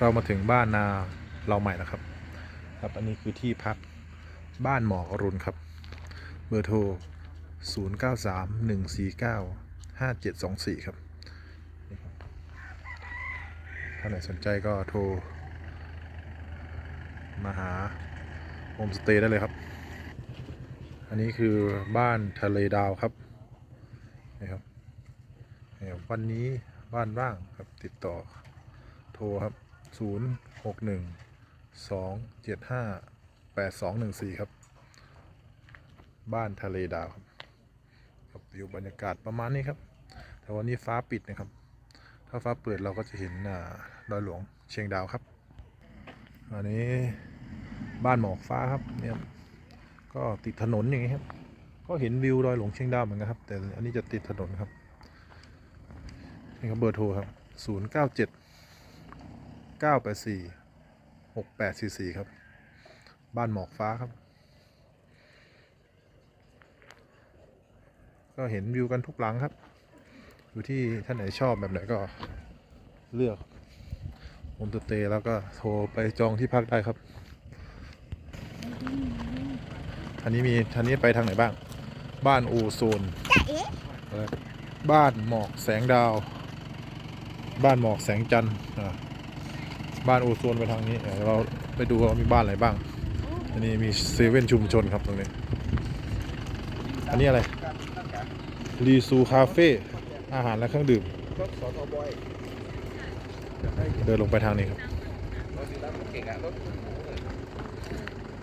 เรามาถึงบ้านนาเราใหม่แล้วครับ ครับ อันนี้คือที่พักบ้านหมอกอรุณครับ เบอร์โทร 0 9 3 1 4 9 5 7 2 4 ครับถ้าไหนสนใจก็โทร มาหาโฮมสเตย์ได้เลยครับ อันนี้คือบ้านทะเลดาวครับนี่ครับนี่ครับวันนี้บ้านว่างครับติดต่อโทรครับ 0 6 1 2 7 5 8 2 1 4ครับ บ้านทะเลดาวครับครับวิวบรรยากาศประมาณนี้ครับ แต่วันนี้ฟ้าปิดนะครับ ถ้าฟ้าเปิดเราก็จะเห็นดอยหลวงเชียงดาวครับ อันนี้บ้านหมอกฟ้าครับเนี่ยก็ติดถนนอย่างนี้ครับ ก็เห็นวิวดอยหลวงเชียงดาวเหมือนกันครับ แต่อันนี้จะติดถนนครับนี่ครับเบอร์โทรครับ 0 984 6 8 4 4 ครับ บ้านหมอกฟ้าครับ ก็เห็นวิวกันทุกหลังครับ อยู่ที่ท่านไหนชอบแบบไหนก็เลือกโฮมสเตย์แล้วก็โทรไปจองที่พักได้ครับอันนี้มีท่านนี้ไปทางไหนบ้าง บ้านอูโซนจ๊ะเอ๋แล้วบ้านหมอกแสงดาว บ้านหมอกแสงจันทร์ บ้านอูโซนไปทางนี้เดี๋ยวเราไปดูว่ามีบ้านอะไรบ้าง อันนี้มีเซเว่นชุมชนครับตรงนี้ อันนี้อะไรรีซูคาเฟ่อาหารและเครื่องดื่ม เดินลงไปทางนี้ครับ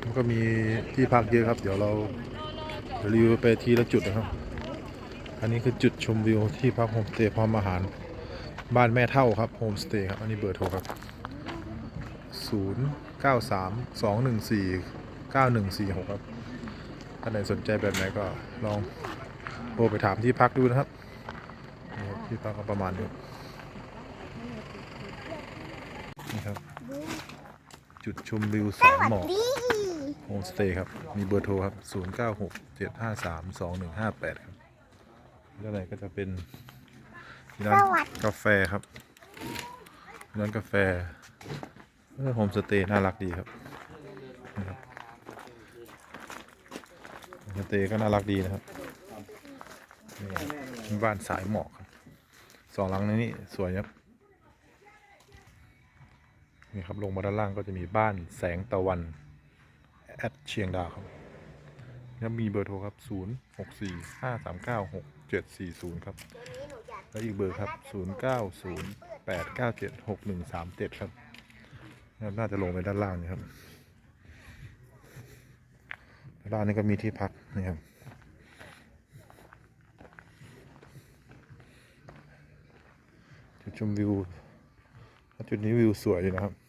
มันก็มีที่พักเยอะครับ เดี๋ยวเรารีวิวไปทีละจุดนะครับ อันนี้คือจุดชมวิวที่พักโฮมสเตย์พร้อมอาหาร บ้านแม่เท่าครับโฮมสเตย์ครับ อันนี้เบอร์โทรครับ 0 9 3 2 1 4 9 1 4 6 ครับท่านไหนสนใจแบบไหนก็ลองโทรไปถามที่พักดูนะครับนี่ครับที่พักก็ประมาณนี้ครับนี่ครับ จุดชมวิวสายหมอกดีโฮมสเตย์ครับ มีเบอร์โทรครับ 0 9 6 7 5 3 2 1 5 8 ครับด้านในก็จะเป็นร้านกาแฟครับร้านกาแฟเออ โฮมสเตย์น่ารักดีครับโฮมสเตย์ก็น่ารักดีนะครับบ้านสายหมอกครับสองหลังในนี้สวยครับนี่ครับลงมาด้านล่างก็จะมีบ้านแสงตะวันแอดเชียงดาวครับแล้วมีเบอร์โทรครับ 0 6 4 5 3 9 6 7 4 0 ครับ แล้วอีกเบอร์ครับ 0 9 0 8 9 7 6 1 3 7 ครับ น่าจะลงไปด้านล่างนะครับด้านล่างนี่ก็มีที่พักนะครับจุดชมวิวจุดนี้วิวสวยอยู่นะครับ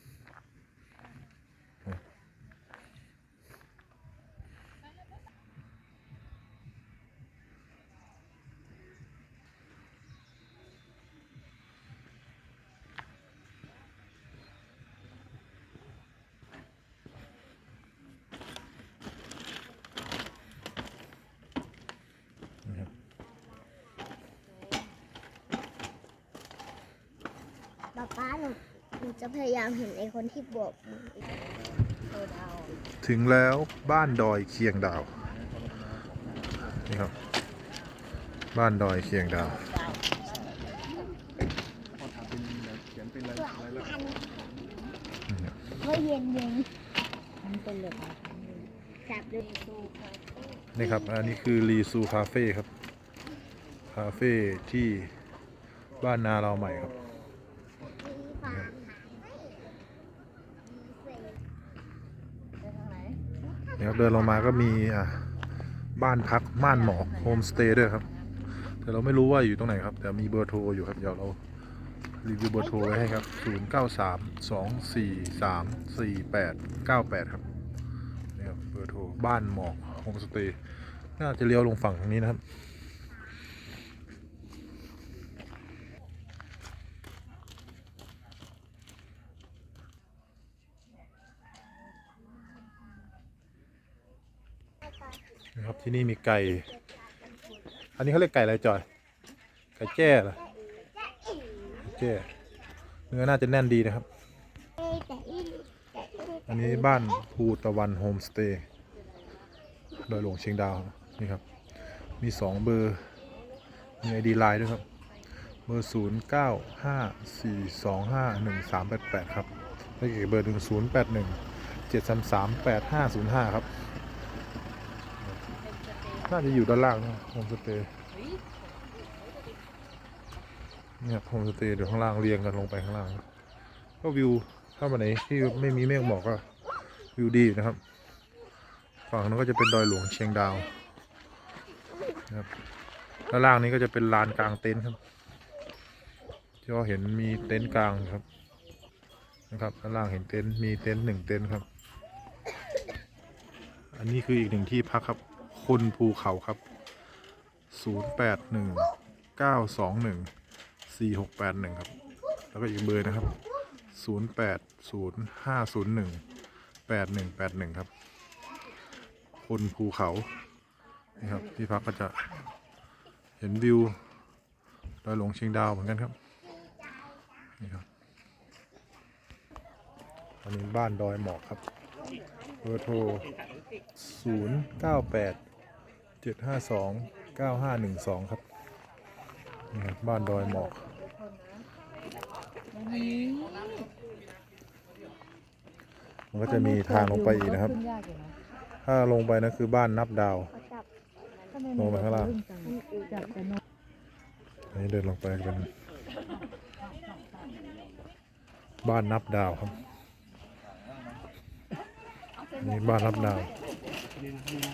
ป๊าป๊าหนูหนูจะพยายามเห็นไอ้คนที่โบกมือโดดาวถึงแล้วบ้านดอยเคียงดาวนี่ครับ บ้านดอยเคียงดาวเขียนเป็นอะไรอะไรแล้วก็เย็นเย็นมันเป็นเลยจับเลยนี่ครับ อันนี้คือรีซูคาเฟ่ครับ คาเฟ่ที่บ้านนาเราใหม่ครับ นี่ยเดินลงมาก็มีอ่าบ้านพักม่านหมอกโฮมสเตย์ด้วยครับ แต่เราไม่รู้ว่าอยู่ตรงไหนครับแต่มีเบอร์โทรอยู่ครับเดี๋ยวเรารีวิวเบอร์โทรไว้ให้ครับ 0 9 3 2 4 3 4 8 9 8 ครับนี่ครับเบอร์โทรบ้านหมอกโฮมสเตย์น่าจะเลี้ยวลงฝั่งทางนี้นะครับ นะครับที่นี่มีไก่ อันนี้เขาเรียกไก่อะไรจอย ไก่แจ้เหรอแจ้เนื้อน่าจะแน่นดีนะครับ อันนี้บ้านภูตะวันโฮมสเตย์โดยหลวงเชียงดาวนี่ครับ มีสองเบอร์ มีไอดีไลน์ด้วยครับ เบอร์0 9 5 4 2 5 1 3 8 8ครับ แล้วอีกเบอร์หนึ่ง0 8 1 7 3 3 8 5 0 5ครับ น่าจะอยู่ด้านล่างนะโฮมสเตย์เนี่ยโฮมสเตย์เดี๋ยวข้างล่างเรียงกันลงไปข้างล่าง ก็วิวถ้าวันไหนที่ไม่มีเมฆหมอกก็วิวดีนะครับ ฝั่งนั้นก็จะเป็นดอยหลวงเชียงดาวนะครับด้านล่างนี้ก็จะเป็นลานกลางเต็นท์ครับ ที่เราเห็นมีเต็นท์กลางครับ นะครับด้านล่างเห็นเต็นท์มีเต็นท์หนึ่งเต็นท์ครับ อันนี้คืออีกหนึ่งที่พักครับ คนภูเขาครับ 0 8 1 9 2 1 4 6 8 1 ครับ แล้วก็อีกเบอร์นะครับ 0 8 0 5 0 1 8 1 8 1 ครับคนภูเขา นี่ครับที่พักก็จะเห็นวิวดอยหลวงเชียงดาวเหมือนกันครับ นี่ครับอันนี้บ้านดอยหมอกครับเบอร์โทร 0 9 8 7 5 2 9 5 1 2ครับนี่งสองครับ บ้านดอยหมอกมันก็จะมีทางลงไปอีกนะครับ ถ้าลงไปนะคือบ้านนับดาว ลงไปข้างล่างนี่เดินลงไปเป็นบ้านนับดาวครับ นี่บ้านนับดาว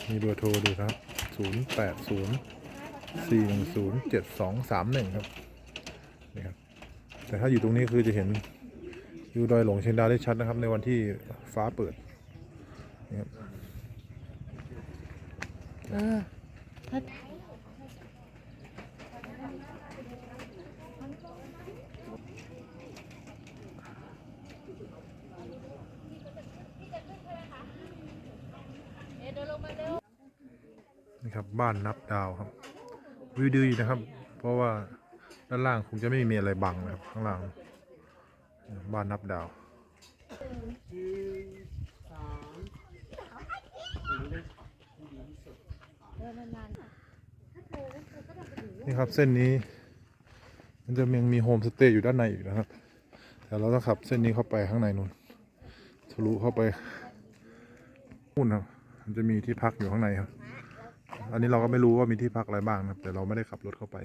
มีเบอร์โทรดูครับ 0 8 0 4 1 0 7 2 3 1ครับนี่ครับ แต่ถ้าอยู่ตรงนี้คือจะเห็นยูดอยหลงเชียงดาวได้ชัดนะครับ ในวันที่ฟ้าเปิดนี่ครับ เออ นี่ครับบ้านนับดาวครับวิวดีนะครับ เพราะว่าด้านล่างคงจะไม่มีอะไรบังนะครับข้างล่าง บ้านนับดาวนี่ครับเส้นนี้ มันจะยังมีโฮมสเตย์อยู่ด้านในอีกนะครับ แต่เราต้องขับเส้นนี้เข้าไปข้างในนู้นทะลุเข้าไปนู่นครับมันจะมีที่พักอยู่ข้างในครับ อันนี้เราก็ไม่รู้ว่ามีที่พักอะไรบ้างนะครับ แต่เราไม่ได้ขับรถเข้าไป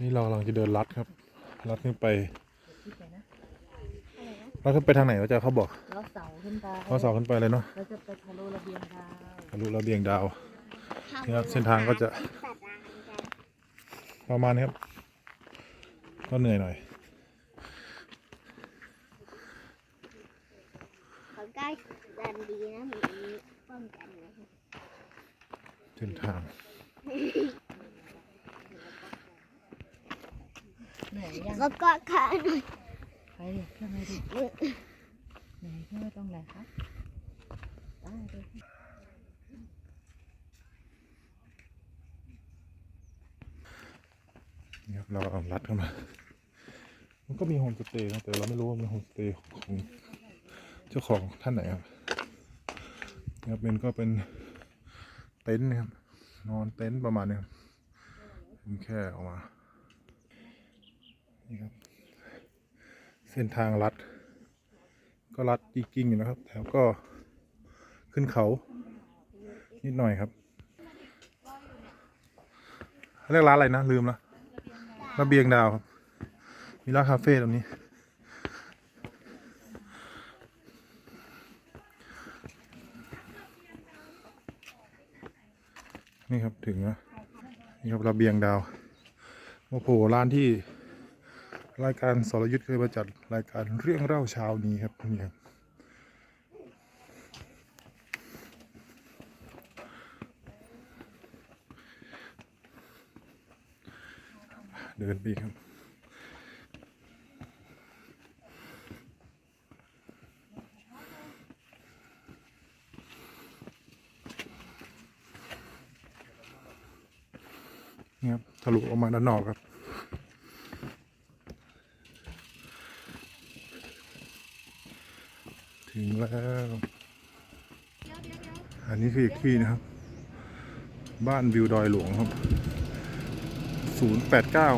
นี่เรากำลังจะเดินลัดครับ ลัดขึ้นไปๆที่ไปนะลัดขึ้นไปทางไหนวะจ๊ะเขาบอกแล้วเสาขึ้นไปเขาเสาขึ้นไปเลยเนาะเราจะไปทะลุระเบียงดาวทะลุระเบียงดาวนี่ครับเส้นทางก็จะประมาณนี้ครับ ก็เหนื่อยหน่อย เขาใกล้ดันดีนะเหมือนมีป้องกันนะครับเส้นทางเหนื่อยยังแล้วก็ขาหน่อยไปดิเครื่องไปดิเหนื่อยเครื่องไม่ต้องแหละครับได้เนี่ครับเราเอาลัดเข้ามา มันก็มีโฮมสเตย์นะแต่เราไม่รู้ว่าเป็นโฮมสเตย์ของ เจ้าของท่านไหนครับนี่ครับเป็นก็เป็นเต็นท์นะครับ นอนเต็นท์ประมาณนี้ครับผมแค่ออกมานี่ครับ เส้นทางลัด ก็ลัดจริงๆอยู่นะครับ แถวก็ขึ้นเขานิดหน่อยครับเขาเรียกร้านอะไรนะลืมละระเบียงดาวครับ มีร้านคาเฟ่ตรงนี้ นี่ครับถึงแล้วนี่ครับระเบียงดาวโอ้โหร้านที่รายการสรยุทธ์เคยมาจัดรายการเรื่องเล่าเช้านี้ครับนี่ครับเดินไปครับ นี่ครับทะลุออกมาด้านนอกครับ ถึงแล้ว อันนี้คืออีกที่นะครับ บ้านวิวดอยหลวงครับ 0 8 9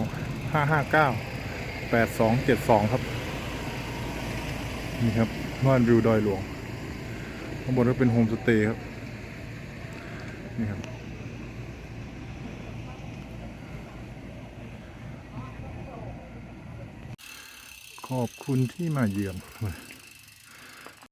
5 5 9 8 2 7 2 ครับ นี่ครับ บ้านวิวดอยหลวงข้างบนก็เป็นโฮมสเตย์ครับ นี่ครับ ขอบคุณที่มาเยือน